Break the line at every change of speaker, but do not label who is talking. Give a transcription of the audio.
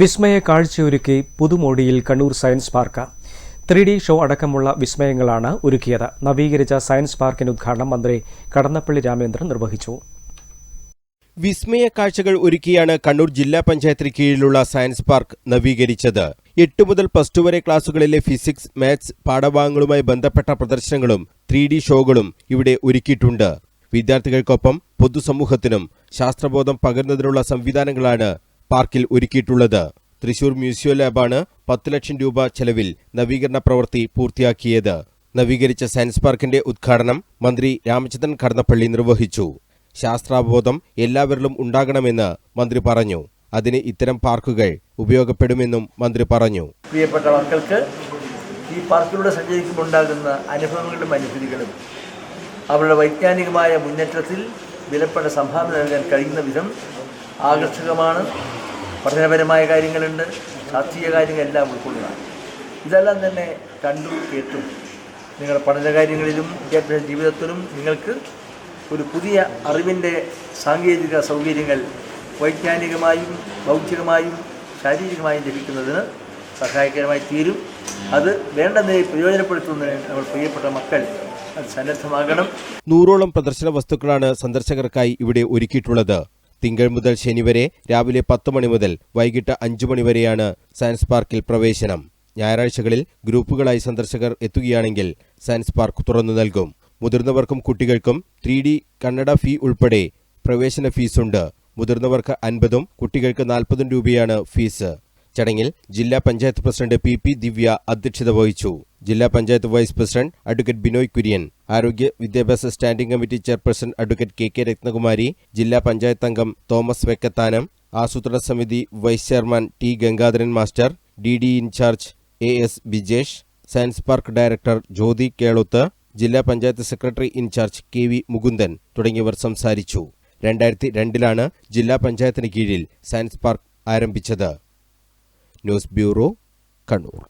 വിസ്മയ കാഴ്ചയൊരുക്കി പുതുമോടിയിൽ Kannur science park. Three D show അടക്കമുള്ള വിസ്മയങ്ങളാണ് ഒരുക്കിയത്. നവീകരിച്ച സയൻസ് പാർക്കിന്റെ ഉദ്ഘാടനം മന്ത്രി കടന്നപ്പള്ളി രാമേന്ദ്രൻ നിർവഹിച്ചു.
വിസ്മയ കാഴ്ചകൾ ഒരുക്കിയാണ് കണ്ണൂർ ജില്ലാ പഞ്ചായത്തിന് കീഴിലുള്ള സയൻസ് പാർക്ക് നവീകരിച്ചത്. എട്ട് മുതൽ പ്ലസ് ടു വരെ ക്ലാസുകളിലെ ഫിസിക്സ് മാത്സ് പാഠഭാഗങ്ങളുമായി ബന്ധപ്പെട്ട പ്രദർശനങ്ങളും ത്രീ ഡി ഷോകളും ഇവിടെ ഒരുക്കിയിട്ടുണ്ട്. വിദ്യാർത്ഥികൾക്കൊപ്പം പൊതുസമൂഹത്തിനും ശാസ്ത്രബോധം പകരുന്നതിനുള്ള സംവിധാനങ്ങളാണ് പാർക്കിൽ ഒരുക്കിയിട്ടുള്ളത്. തൃശൂർ മ്യൂസിയോ ലാബാണ് പത്ത് ലക്ഷം രൂപ ചെലവിൽ നവീകരണ പ്രവൃത്തി പൂർത്തിയാക്കിയത്. നവീകരിച്ച സയൻസ് പാർക്കിന്റെ ഉദ്ഘാടനം മന്ത്രി രാമചന്ദ്രൻ കടന്നപ്പള്ളി നിർവഹിച്ചു. ശാസ്ത്രാബോധം എല്ലാവരിലും ഉണ്ടാകണമെന്ന് മന്ത്രി പറഞ്ഞു. അതിന് ഇത്തരം പാർക്കുകൾ ഉപയോഗപ്പെടുമെന്നും മന്ത്രി പറഞ്ഞു.
പ്രിയപ്പെട്ട മക്കൾക്ക് ഈ പാർക്കിലൂടെ സഞ്ചരിക്കുമ്പോൾ ഉണ്ടാകുന്ന അനുഭവങ്ങളും അനുഭൂതികളും അവരുടെ വൈജ്ഞാനികമായ മുന്നേറ്റത്തിൽ വിലപ്പെട്ട സംഭാവന നൽകാൻ കഴിയുന്ന വിധം ആകർഷകമാണ്. പഠനപരമായ കാര്യങ്ങളുണ്ട് ശാസ്ത്രീയ കാര്യങ്ങളെല്ലാം ഉൾക്കൊള്ളുക ഇതെല്ലാം തന്നെ കണ്ടു കേട്ടും നിങ്ങളുടെ പഠന കാര്യങ്ങളിലും വിദ്യാഭ്യാസ ജീവിതത്തിലും നിങ്ങൾക്ക് ഒരു പുതിയ അറിവിന്റെ സാങ്കേതിക സൗകര്യങ്ങൾ വൈജ്ഞാനികമായും ബൗദ്ധികമായും ശാരീരികമായും ലഭിക്കുന്നതിന് സഹായകരമായി തീരും. അത് വേണ്ടെന്ന് പ്രയോജനപ്പെടുത്തുന്നതിന് നമ്മൾ പ്രിയപ്പെട്ട മക്കൾ അത് സന്നദ്ധമാകണം.
നൂറോളം പ്രദർശന വസ്തുക്കളാണ് സന്ദർശകർക്കായി ഇവിടെ ഒരുക്കിയിട്ടുള്ളത്. തിങ്കൾ മുതൽ ശനി വരെ രാവിലെ പത്ത് മണി മുതൽ വൈകിട്ട് അഞ്ചു മണി വരെയാണ് സയൻസ് പാർക്കിൽ പ്രവേശനം. ഞായറാഴ്ചകളിൽ ഗ്രൂപ്പുകളായി സന്ദർശകർ എത്തുകയാണെങ്കിൽ സയൻസ് പാർക്ക് തുറന്നു നൽകും. മുതിർന്നവർക്കും കുട്ടികൾക്കും ത്രീ ഡി കന്നഡ ഫീ ഉൾപ്പെടെ പ്രവേശന ഫീസുണ്ട്. മുതിർന്നവർക്ക് അൻപതും കുട്ടികൾക്ക് നാൽപ്പതും രൂപയാണ് ഫീസ്. ചടങ്ങിൽ ജില്ലാ panchayat president P P Divya അധ്യക്ഷത വഹിച്ചു. ജില്ലാ panchayat vice president advocate Binoy Kurian ആരോഗ്യ വിദ്യാഭ്യാസ standing committee chairperson advocate K K Rathnakumari ജില്ലാ പഞ്ചായത്ത് അംഗം തോമസ് വെക്കത്താനം ആസൂത്രണ സമിതി vice chairman T Gangadharan master D D in charge A S Bijesh science park director Jyothi Kelothu ജില്ലാ panchayat secretary in charge K V Mukundan തുടങ്ങിയവർ സംസാരിച്ചു. രണ്ടായിരത്തി രണ്ടിലാണ് ജില്ലാ പഞ്ചായത്തിന് കീഴിൽ സയൻസ് പാർക്ക് ആരംഭിച്ചത്. News bureau Kannur.